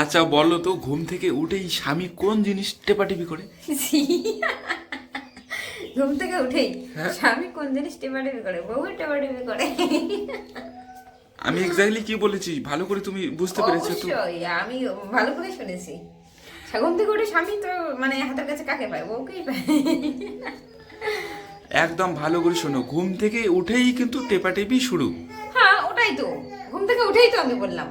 আচ্ছা বলো তো ঘুম থেকে উঠেই স্বামী কোন জিনিস টেপাটিপি করে? ঘুম থেকে উঠেই হ্যাঁ। স্বামী কোন জিনিস টেপাটেপি করে? বউ টেপাটেপি করে। আমি এক্স্যাক্টলি কি বলেছি? ভালো করে তুমি বুঝতে পেরেছ তো? আমি ভালো করে শুনেছি। ঘুম থেকে উঠে স্বামী তো মানে হাতের কাছে কাকে পায়? বউকেই পায়। একদম ভালো করে শোনো ঘুম থেকে উঠেই কিন্তু টেপাটেপি শুরু। হ্যাঁ ওটাই তো। ঘুম থেকে উঠেই তো আমি বললাম।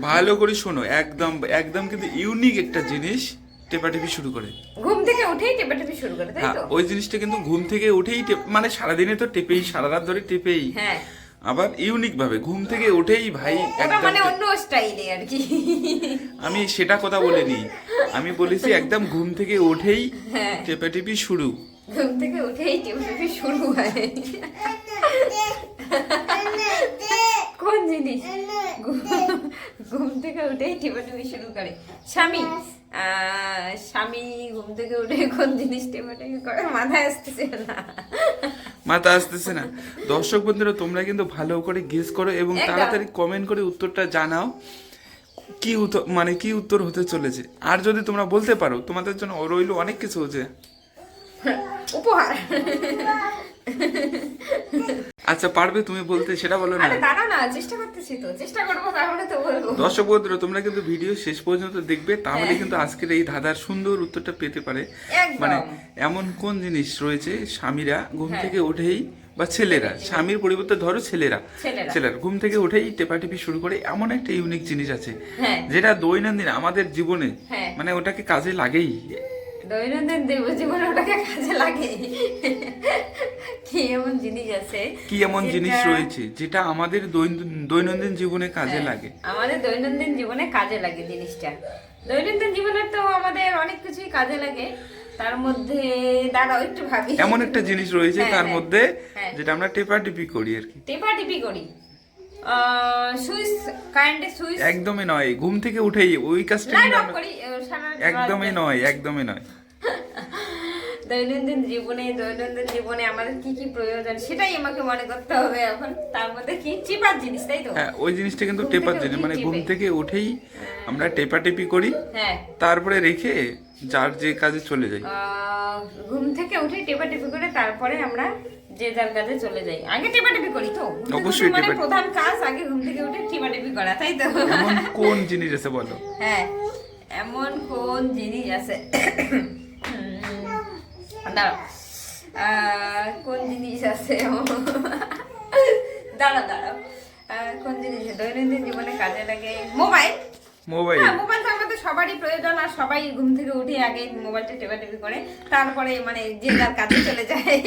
ভালো করে শোনো একদম একদম কিন্তু ইউনিক একটা জিনিস টেপাটেপি শুরু করে। ঘুম থেকে উঠেই টেপাটেপি শুরু করে তাই হ্যাঁ তো? ওই জিনিসটা কিন্তু ঘুম থেকে উঠেই মানে সারাদিনে তো টেপেই সারা রাত ধরে টেপেই। হ্যাঁ। আবার ইউনিক ভাবে ঘুম থেকে উঠেই ভাই একদম মানে অন্য স্টাইলে আর কি। আমি সেটা কথা বলিনি। আমি বলেছি একদম ঘুম থেকে উঠেই হ্যাঁ। টেপাটেপি শুরু। ঘুম থেকে উঠেই টেপাটেপি শুরু হয়। কোন জিনিস? থেকে উঠেই টেপাটেপি শুরু করে। স্বামী স্বামী ঘুম থেকে উঠে কোন জিনিস টেপাটেপি করে? মাথায় আসতেছে না। মাথা আসতেছে না। দর্শক বন্ধুরা তোমরা কিন্তু ভালো করে গেস করো এবং তাড়াতাড়ি কমেন্ট করে উত্তরটা জানাও। কি উত্তর মানে কি উত্তর হতে চলেছে? আর যদি তোমরা বলতে পারো তোমাদের জন্য রইল অনেক কিছু হচ্ছে উপহার। আচ্ছা পারবে তুমি বলতে সেটা বলো না আরে দাঁড়া না চেষ্টা করতেছি তো চেষ্টা করব তাহলে তো বলব দর্শক বন্ধুরা তোমরা কিন্তু ভিডিও শেষ পর্যন্ত দেখবে তাহলে হ্যাঁ। কিন্তু আজকের এই ধাঁধার সুন্দর উত্তরটা পেতে পারে মানে এমন কোন জিনিস রয়েছে স্বামীরা ঘুম হ্যাঁ। থেকে উঠেই বা ছেলেরা স্বামীর পরিবর্তে ধরো ছেলেরা ছেলেরা। ঘুম থেকে উঠেই টেপাটেপি শুরু করে এমন একটা ইউনিক জিনিস আছে হ্যাঁ যেটা দৈনন্দিন আমাদের জীবনে। মানে ওটাকে কাজে লাগেই দৈনন্দিন জীবনে ওটাকে কাজে লাগে। কি এমন জিনিস আছে? কি এমন জিনিস রয়েছে যেটা আমাদের দৈন- দৈনন্দিন জীবনে কাজে হ্যাঁ, লাগে? আমাদের দৈনন্দিন জীবনে কাজে লাগে জিনিসটা। দৈনন্দিন জীবনে তো আমাদের অনেক কিছুই কাজে লাগে। তার মধ্যে দাঁড়াও একটু ভাবি। এমন একটা জিনিস রয়েছে হ্যাঁ, তার হ্যাঁ, মধ্যে। যেটা আমরা টেপা টিপি করি আর কি। টেপা টিপি করি সুইচ কারেন্টের সুইচ একদমই নয় ঘুম থেকে উঠেই ওই কাজটা একদমই নয় একদমই নয়। দৈনন্দিন জীবনে দৈনন্দিন জীবনে আমাদের কি কি প্রয়োজন সেটাই আমাকে মনে করতে হবে এখন। তার মধ্যে কি? চিপার জিনিস তাই তো? হ্যাঁ ওই জিনিসটা কিন্তু টেপার জিনিস মানে ঘুম থেকে উঠেই আমরা টেপাটেপি করি হ্যাঁ। তারপরে রেখে যার যে কাজে চলে যাই। ঘুম থেকে উঠে টেপা টেপি করে তারপরে আমরা যে যার কাজে চলে যাই। আগে টেপা টেপি করি তো? অবশ্যই মানে প্রধান কাজ আগে ঘুম থেকে উঠে টেপা টেপি করা তাই তো? এমন কোন জিনিস আছে বলো? হ্যাঁ এমন কোন জিনিস আছে? দাঁড়াও। কোন জিনিস আছে? দাঁড়াও আহ, কোন জিনিস দৈনন্দিন জীবনে কাজে লাগে মোবাইল। মোবাইল। হ্যাঁ মোবাইল তো আমাদের সবারই প্রয়োজন আর সবাই ঘুম থেকে উঠে আগে মোবাইলটা টেপা টেপি করে তারপরে মানে যে যার কাজে চলে যায়।